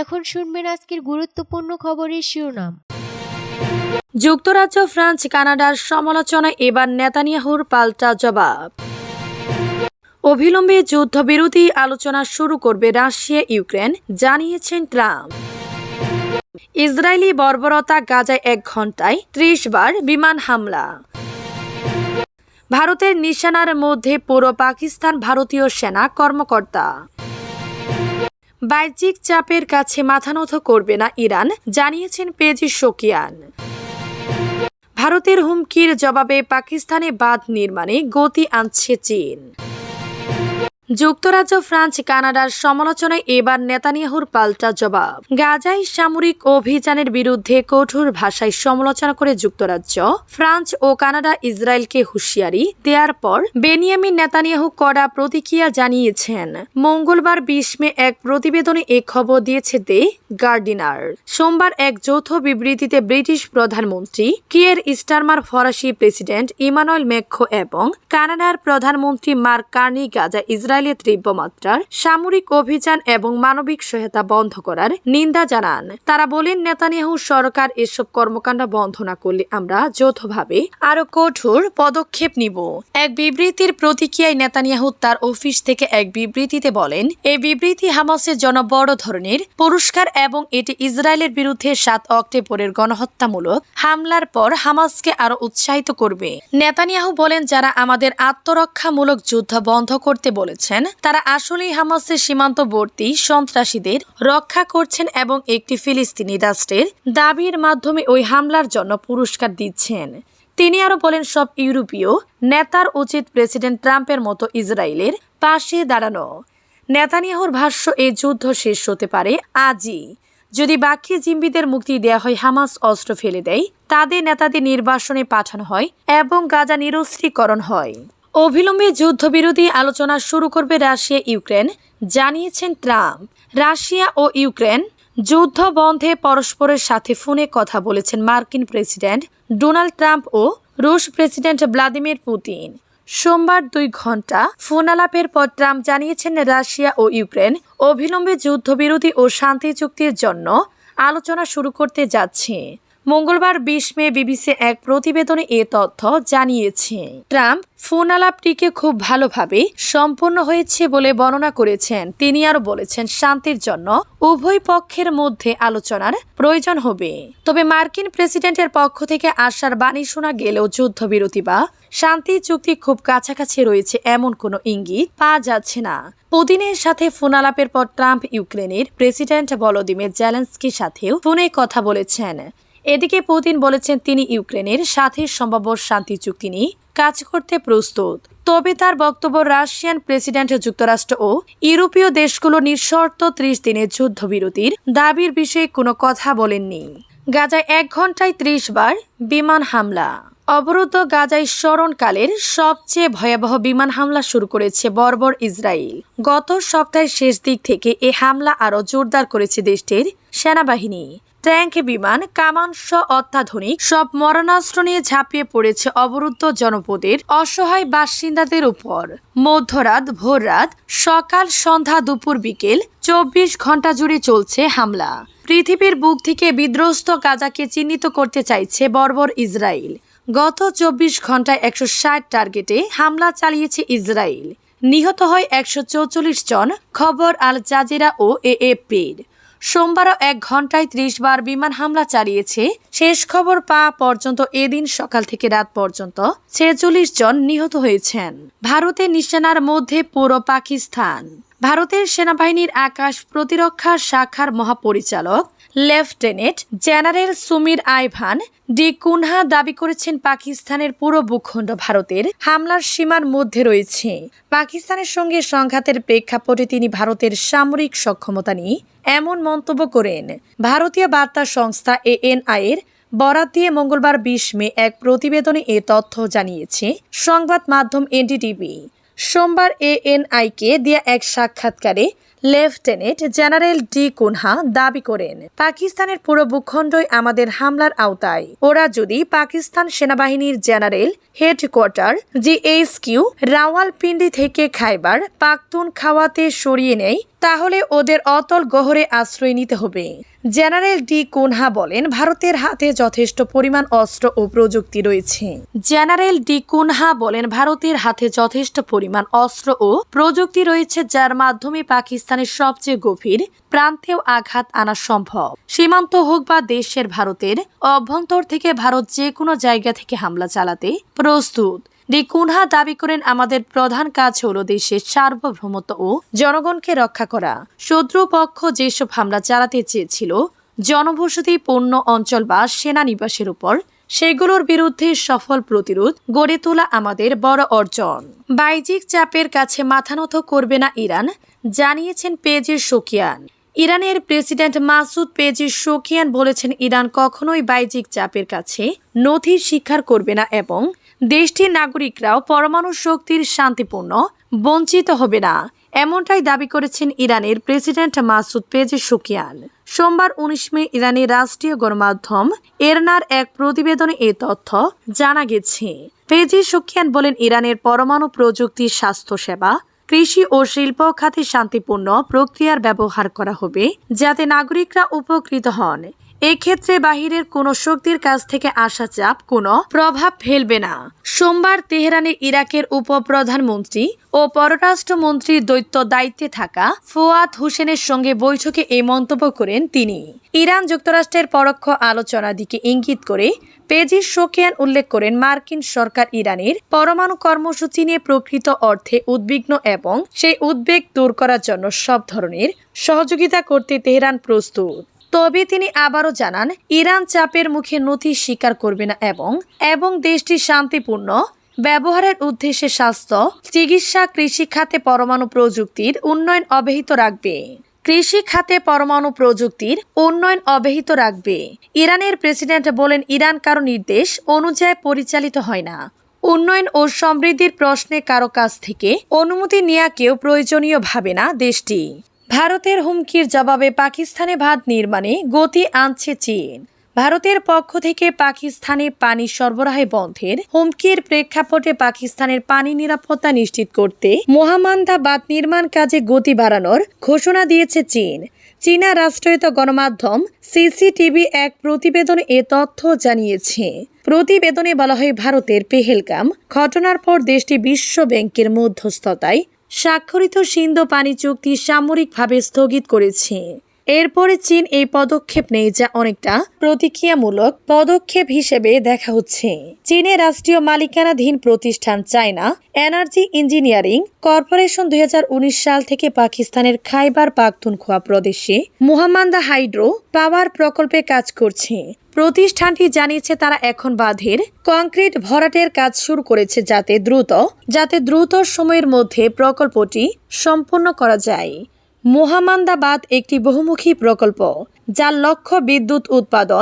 এখন শুনবেন আজকের গুরুত্বপূর্ণ খবরের শিরোনাম। যুক্তরাজ্য, ফ্রান্স, কানাডার সমালোচনায় এবার নেতানিয়াহুর পাল্টা জবাব। অবিলম্বে যুদ্ধবিরোধী আলোচনা শুরু করবে রাশিয়া, ইউক্রেন, জানিয়েছেন ট্রাম্প। ইসরায়েলি বর্বরতা গাজায় এক ঘন্টায় ত্রিশ বার বিমান হামলা। ভারতের নিশানার মধ্যে পুরো পাকিস্তান ভারতীয় সেনা কর্মকর্তা। বাহ্যিক চাপের কাছে মাথানত করবে না ইরান, জানিয়েছেন পেজি শোকিয়ান। ভারতের হুমকির জবাবে পাকিস্তানে বাঁধ নির্মাণে গতি আনছে চীন। যুক্তরাজ্য, ফ্রান্স, কানাডার সমালোচনায় এবার নেতানিয়াহুর পাল্টা জবাব। গাজায় সামরিক অভিযানের বিরুদ্ধে কঠোর ভাষায় সমালোচনা করে যুক্তরাজ্য, ফ্রান্স ও কানাডা ইসরায়েলকে হুঁশিয়ারি দেওয়ার পর বেনিয়ামিন নেতানিয়াহু কড়া প্রতিক্রিয়া জানিয়েছেন। মঙ্গলবার বিশ মে এক প্রতিবেদনে এ খবর দিয়েছে দে গার্ডিনার। সোমবার এক যৌথ বিবৃতিতে ব্রিটিশ প্রধানমন্ত্রী কিয়ের স্টারমার ফরাসি প্রেসিডেন্ট ইমানুয়েল মেক্ষ এবং কানাডার প্রধানমন্ত্রী মার্ক কার্নি গাজা ইসরায়েলের তীব্র মাত্রার সামরিক অভিযান এবং মানবিক সহায়তা বন্ধ করার নিন্দা জানান। তারা বলেন, নেতানিয়াহু সরকার এসব কর্মকাণ্ড বন্ধ না করলে আমরা যৌথভাবে আরও কঠোর পদক্ষেপ নিব। এক বিবৃতির প্রতিক্রিয়ায় নেতানিয়াহু তার অফিস থেকে এক বিবৃতিতে বলেন এই বিবৃতি হামাসের জন্য বড় ধরনের পুরস্কার এবং এটি ইসরায়েলের বিরুদ্ধে সাত অক্টোবরের গণহত্যামূলক হামলার পর হামাসকে আরও উৎসাহিত করবে। নেতানিয়াহু বলেন, যারা আমাদের আত্মরক্ষামূলক যুদ্ধ বন্ধ করতে বলেছেন তারা আসলেই হামাসের সীমান্তবর্তী সন্ত্রাসীদের রক্ষা করছেন এবং একটি ফিলিস্তিনি রাষ্ট্রের দাবির মাধ্যমে ওই হামলার জন্য পুরস্কার দিচ্ছেন। তিনি আরও বলেন, সব ইউরোপীয় নেতার উচিত প্রেসিডেন্ট ট্রাম্পের মতো ইসরায়েলের পাশে দাঁড়ানো। নেতানিয়াহুর ভাষ্য এই যুদ্ধ শেষ হতে পারে আজই। যদি বাকি জিম্বিদের মুক্তি দেয়া হয়, হামাস অস্ত্র ফেলে দেয়, তাদের নেতাদের নির্বাসনে পাঠানো হয় এবং গাজা নিরস্ত্রীকরণ হয়। অবিলম্বে যুদ্ধবিরোধী আলোচনা শুরু করবে রাশিয়া, ইউক্রেন, জানিয়েছেন ট্রাম্প। রাশিয়া ও ইউক্রেন যুদ্ধ বন্ধে পরস্পরের সাথে ফোনে কথা বলেছেন মার্কিন প্রেসিডেন্ট ডোনাল্ড ট্রাম্প ও রুশ প্রেসিডেন্ট ভ্লাদিমির পুতিন। সোমবার দুই ঘণ্টা ফোনালাপের পর ট্রাম্প জানিয়েছেন রাশিয়া ও ইউক্রেন অবিলম্বে যুদ্ধবিরোধী ও শান্তি চুক্তির জন্য আলোচনা শুরু করতে যাচ্ছে। মঙ্গলবার বিশ মে বিবিসি এক প্রতিবেদনে এ তথ্য জানিয়েছে। ট্রাম্প ফোন আলাপটিকে খুব ভালোভাবে সম্পন্ন হয়েছে বলে বর্ণনা করেছেন। তিনি আরও বলেছেন, শান্তির জন্য উভয় পক্ষের মধ্যে আলোচনার প্রয়োজন হবে। তবে মার্কিন প্রেসিডেন্টের পক্ষ থেকে আশার বাণী শোনা গেলেও যুদ্ধবিরতি বা শান্তি চুক্তি খুব কাছাকাছি রয়েছে এমন কোনো ইঙ্গিত পাওয়া যাচ্ছে না। পুতিনের সাথে ফোন আলাপের পর ট্রাম্প ইউক্রেনের প্রেসিডেন্ট ভলোদিমির জেলেন্সকির সাথেও ফোনে কথা বলেছেন। এদিকে পুতিন বলেছেন তিনি ইউক্রেনের সাথে সম্ভাব্য শান্তি চুক্তি নিয়ে কাজ করতে প্রস্তুত। তবে তার বক্তব্য রাশিয়ান প্রেসিডেন্ট, যুক্তরাষ্ট্র ও ইউরোপীয় দেশগুলো নিঃশর্ত ত্রিশ দিনের যুদ্ধবিরতির দাবির বিষয়ে কোনো কথা বলেননি। গাজায় এক ঘন্টায় ত্রিশ বার বিমান হামলা। অবরুদ্ধ গাজায় স্মরণকালের সবচেয়ে ভয়াবহ বিমান হামলা শুরু করেছে বর্বর ইসরায়েল। গত সপ্তাহের শেষ দিক থেকে এ হামলা আরও জোরদার করেছে দেশটির সেনাবাহিনী। ট্যাঙ্ক, বিমান সহ অত্যাধুনিক সব মরণাস্ত্র নিয়ে ঝাঁপিয়ে পড়েছে অবরুদ্ধ জনপদের অসহায় বাসিন্দাদের উপর। মধ্যরাত, ভোররাত, সকাল সন্ধ্যা দুপুর বিকেল চব্বিশ ঘণ্টা জুড়ে চলছে হামলা। পৃথিবীর বুক থেকে বিধ্বস্ত গাজাকে চিহ্নিত করতে চাইছে বর্বর ইসরায়েল। গত চব্বিশ ঘন্টায় একশো ষাট টার্গেটে হামলা চালিয়েছে ইসরায়েল। নিহত হয় একশো জন, খবর আল জাজিরা ও এএপির সোমবারও এক ঘন্টায় ত্রিশ বার বিমান হামলা চালিয়েছে। শেষ খবর পাওয়া পর্যন্ত এদিন সকাল থেকে রাত পর্যন্ত ছেচল্লিশ জন নিহত হয়েছেন। ভারতের নিশানার মধ্যে পুরো পাকিস্তান। ভারতের সেনাবাহিনীর আকাশ প্রতিরক্ষা শাখার মহাপরিচালক lieutenant general Sumer Ivan D'Cunha দাবি করেছেন পাকিস্তানের পুরো ভূখণ্ড ভারতের হামলার সীমার মধ্যে রয়েছে। পাকিস্তানের সঙ্গে সংঘাতের প্রেক্ষাপটে তিনি ভারতের সামরিক সক্ষমতা নিয়ে এমন মন্তব্য করেন। ভারতীয় বার্তা সংস্থা এএনআই এর বরাত দিয়ে মঙ্গলবার বিশ মে এক প্রতিবেদনে এ তথ্য জানিয়েছে। সংবাদ মাধ্যম এনডিটিভি। সোমবার এএনআইকে দেয়া এক সাক্ষাৎকারে লেফটেন্যান্ট জেনারেল ডি কুনহা দাবি করেন, পাকিস্তানের পুরো ভূখণ্ডই আমাদের হামলার আওতায়। ওরা যদি পাকিস্তান সেনাবাহিনীর জেনারেল হেডকোয়ার্টার জিএইচকিউ রাওয়ালপিন্ডি থেকে খাইবার পাখতুন খাওয়াতে সরিয়ে নেয়, তাহলে ওদের অতল গহরে আশ্রয় নিতে হবে। জেনারেল ডি কুনহা বলেন, ভারতের হাতে যথেষ্ট পরিমাণ অস্ত্র ও প্রযুক্তি রয়েছে। জেনারেল ডি কুনহা বলেন, ভারতের হাতে যথেষ্ট পরিমাণ অস্ত্র ও প্রযুক্তি রয়েছে, যার মাধ্যমে পাকিস্তানের সবচেয়ে গভীর প্রান্তেও আঘাত আনা সম্ভব। সীমান্ত হোক বা দেশের ভারতের, অভ্যন্তর থেকে ভারত যে কোনো জায়গা থেকে হামলা চালাতে প্রস্তুত। ডি কুনহা দাবি করেন, আমাদের প্রধান কাজ হলো দেশের সার্বভৌমত্ব ও জনগণকে রক্ষা করা। শত্রু পক্ষ যেসব হামলা চালাতে চেয়েছিল, জনবসতি পূর্ণ অঞ্চল বা সেনানিবাসের উপর, সেগুলোর বিরুদ্ধে সফল প্রতিরোধ গড়ে তোলা আমাদের বড় অর্জন। বাইজিক চাপের কাছে মাথানত করবে না ইরান, জানিয়েছেন পেজির শোকিয়ান। ইরানের প্রেসিডেন্ট মাসুদ পেজির শোকিয়ান বলেছেন, ইরান কখনোই বাইজিক চাপের কাছে নথি স্বীকার করবে না এবং দেশটির নাগরিকরাও পরমাণু শক্তির শান্তিপূর্ণ, বঞ্চিত হবে না, এমনটাই দাবি করেছেন ইরানের প্রেসিডেন্ট মাসুদ পেজি শুকিয়ান সোমবার উনিশ মে ইরানের রাষ্ট্রীয় গণমাধ্যম এরনার এক প্রতিবেদনে এ তথ্য জানা গেছে। পেজি শুকিয়ান বলেন, ইরানের পরমাণু প্রযুক্তি স্বাস্থ্যসেবা কৃষি ও শিল্প খাতে শান্তিপূর্ণ প্রক্রিয়ার ব্যবহার করা হবে যাতে নাগরিকরা উপকৃত হন। এক্ষেত্রে বাহিরের কোনো শক্তির কাছ থেকে আসা চাপ, কোনো প্রভাব ফেলবে না। সোমবার তেহরানে ইরাকের উপপ্রধানমন্ত্রী ও পররাষ্ট্রমন্ত্রীর দৈত্য দায়িত্বে থাকা ফুয়াদ হোসেনের সঙ্গে বৈঠকে এই মন্তব্য করেন তিনি। ইরান যুক্তরাষ্ট্রের পরোক্ষ আলোচনার দিকে ইঙ্গিত করে পেজির শোকিয়ান উল্লেখ করেন মার্কিন সরকার ইরানের পরমাণু কর্মসূচি নিয়ে প্রকৃত অর্থে উদ্বিগ্ন এবং সেই উদ্বেগ দূর করার জন্য সব ধরনের সহযোগিতা করতে তেহরান প্রস্তুত। তবে তিনি আবারও জানান, ইরান চাপের মুখে নথি স্বীকার করবে না এবং এবং দেশটি শান্তিপূর্ণ ব্যবহারের উদ্দেশ্যে স্বাস্থ্য, চিকিৎসা, কৃষি খাতে পরমাণু প্রযুক্তির উন্নয়ন অব্যাহত রাখবে। কৃষি খাতে পরমাণু প্রযুক্তির উন্নয়ন অব্যাহত রাখবে। ইরানের প্রেসিডেন্ট বলেন, ইরান কারও নির্দেশ অনুযায়ী পরিচালিত হয় না। উন্নয়ন ও সমৃদ্ধির প্রশ্নে কারও কাছ থেকে অনুমতি নেওয়া কেউ প্রয়োজনীয় ভাবে না দেশটি। ভারতের হুমকির জবাবে পাকিস্তানে ভাত নির্মাণে গতি আনছে চীন। ভারতের পক্ষ থেকে পাকিস্তানে পানি সরবরাহে বন্ধের হুমকির প্রেক্ষাপটে পাকিস্তানের পানি নিরাপত্তা নিশ্চিত করতে মহামান্দা বাঁধ নির্মাণ কাজে গতি বাড়ানোর ঘোষণা দিয়েছে চীন। চীনা রাষ্ট্রায়ত্ত গণমাধ্যম সিসিটিভি এক প্রতিবেদনে এ তথ্য জানিয়েছে। প্রতিবেদনে বলা হয়, ভারতের পেহেলগাম ঘটনার পর দেশটি বিশ্ব ব্যাংকের মধ্যস্থতায় স্বাক্ষরিত সিন্ধু পানি চুক্তি সামরিকভাবে স্থগিত করেছে। এরপরে চীন এই পদক্ষেপ নেয় যা অনেকটা প্রতিক্রিয়ামূলক পদক্ষেপ হিসেবে দেখা হচ্ছে। চীনের রাষ্ট্রীয় মালিকানাধীন প্রতিষ্ঠান চায়না, এনার্জি ইঞ্জিনিয়ারিং কর্পোরেশন দুই হাজার উনিশ সাল থেকে পাকিস্তানের খাইবার পাখতুনখোয়া প্রদেশে মুহাম্মান্দা হাইড্রো পাওয়ার প্রকল্পে কাজ করছে। প্রতিষ্ঠানটি জানিয়েছে তারা এখন বাঁধের কংক্রিট ভরাটের কাজ শুরু করেছে যাতে দ্রুত যাতে দ্রুত সময়ের মধ্যে প্রকল্পটি সম্পন্ন করা যায়। মোহামান্দাবাদ একটি বহুমুখী প্রকল্প যার লক্ষ্য বিদ্যুৎ উৎপাদন